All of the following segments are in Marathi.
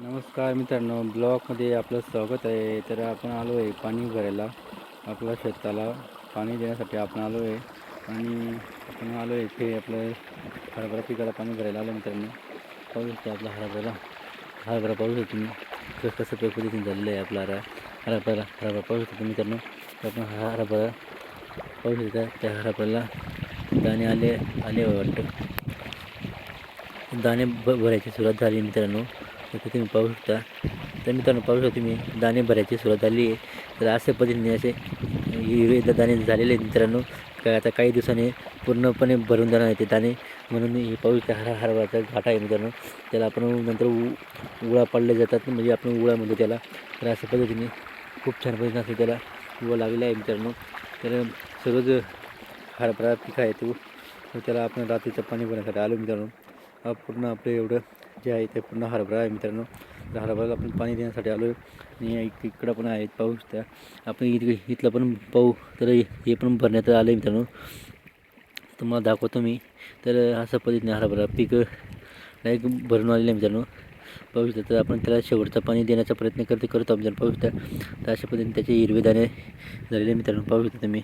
नमस्कार मित्रांनो ब्लॉकमध्ये आपलं स्वागत आहे. तर आपण आलो आहे पाणी भरायला आपल्या शेताला पाणी देण्यासाठी आपण आलो आहे. आणि आपण आलो आहे इथे आपलं हरभरा पिकाला पाणी भरायला आलो मित्रांनो. पाहू शकता आपला हरभरा हरभरा पाहू शकतो तुम्ही. कसं कसं झालेलं आहे आपला हरा हरभरा हरभरा पाहू शकतो मित्रांनो. तर आपण हा हरभरा पाहू शकता त्या हरभऱ्याला दाणे आले आले वाटतं. दाणे भ भरायची सुरुवात झाली मित्रांनो. इथे तुम्ही पाहू शकता. तर मित्रांनो पाहू शकता तुम्ही दाणे भरायची सुरुवात झाली आहे. तर अशा पद्धतीने असे हिरवे दाणे झालेले आहेत मित्रांनो. काय आता काही दिवसांनी पूर्णपणे भरून जाणार आहे ते दाणे. म्हणून हे पाहू शकता हरा हरभराचा घाटा आहे मित्रांनो. त्याला आपण नंतर उ उळा पाडले जातात. म्हणजे आपण उळा म्हणतो त्याला. तर अशा पद्धतीने खूप छान पद्धतीने असं त्याला उळा लागलेला आहे मित्रांनो. तर सर्वच हरभरा पीक आहे तो तर त्याला आपण रात्रीचं पाणी भरण्यासाठी आलो मित्रांनो. पूर्ण आपलं एवढं जे आहे ते पूर्ण हरभरा आहे मित्रांनो. तर हरभऱ्याला आपण पाणी देण्यासाठी आलो आणि इक- इकडं पण आहे पाहू त्या. आपण इथे इथलं पण पाहू. तर हे पण भरण्यात आलं आहे मित्रांनो. तुम्हाला दाखवतो मी. तर अशा पद्धतीने हरभरा पीक डायरेक्ट भरून आलेलं आहे मित्रांनो. पाहू तर आपण त्याला शेवटचा पाणी देण्याचा प्रयत्न करते करतो आमच्या पाहू शकता. तर अशा पद्धतीने त्याचे हिरवे दाणे झालेले मित्रांनो. पाहू शकता तुम्ही.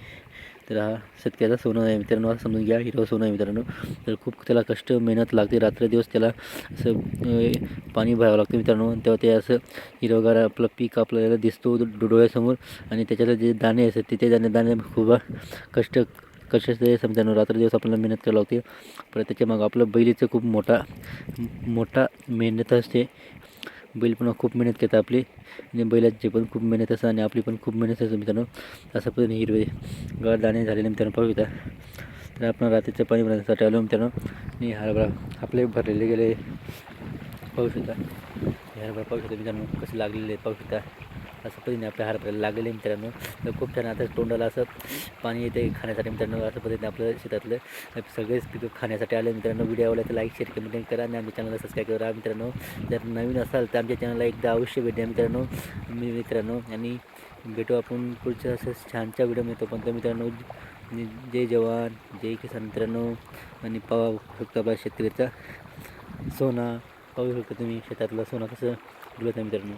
तर हा शेतकऱ्याचा सोनं आहे मित्रांनो असं समजून घ्या. हिरवं सोनं आहे मित्रांनो. तर खूप त्याला कष्ट मेहनत लागते. रात्रदिवस त्याला असं पाणी भरावं लागतं मित्रांनो. तेव्हा ते असं हिरवगार आपलं पीक आपल्याला दिसतो डोळ्यासमोर. आणि त्याच्यात जे दाणे असतात ते ते दाणे दाणे खूप कष्ट कशाचे समजा रात्र दिवस आपल्याला मेहनत करावी लागते. परत त्याच्या मग आपलं बैलीचं खूप मोठा मोठा मेहनत असते. बैल पण खूप मेहनत घेतात आपली. आणि बैलाची पण खूप मेहनत असतात आणि आपली पण खूप मेहनत असते मित्रांनो. असं पद्धतीने हिरवे गाळ दाणे झालेले मित्रांनो पाहू तर आपण रात्रीचं पाणी भरण्यासाठी आलो मित्रांनो. आणि हरभरा आपले भरलेले गेले. पाहू शकता. हरभरा पाहू शकता मित्रांनो कसे लागलेले पाहू शकता. असं पद्धतीने आपल्या हरभऱ्याला लागलेले आहे मित्रांनो. तर खूप छान आता तोंडाला असं पाणी येते खाण्यासाठी मित्रांनो असं पद्धतीने आपलं शेतातलं सगळेच पिकं खाण्यासाठी आले मित्रांनो. व्हिडिओ आवडला तर लाईक शेअर कमेंट करा आणि आमच्या चॅनलला सबस्क्राईब करा. मित्रांनो जर नवीन असाल तर आमच्या चॅनलला एकदा अवश्य भेट द्या मित्रांनो. मी मित्रांनो आणि भेटू आपण पुढच्या असं छानच्या व्हिडिओ मिळतो पण तर मित्रांनो जय जवान जय किसान मित्रांनो. आणि पाहू शकता आपला शेतकऱ्याचा सोना. पाहू शकता तुम्ही शेतातलं सोनं कसं डुलत आहे मित्रांनो.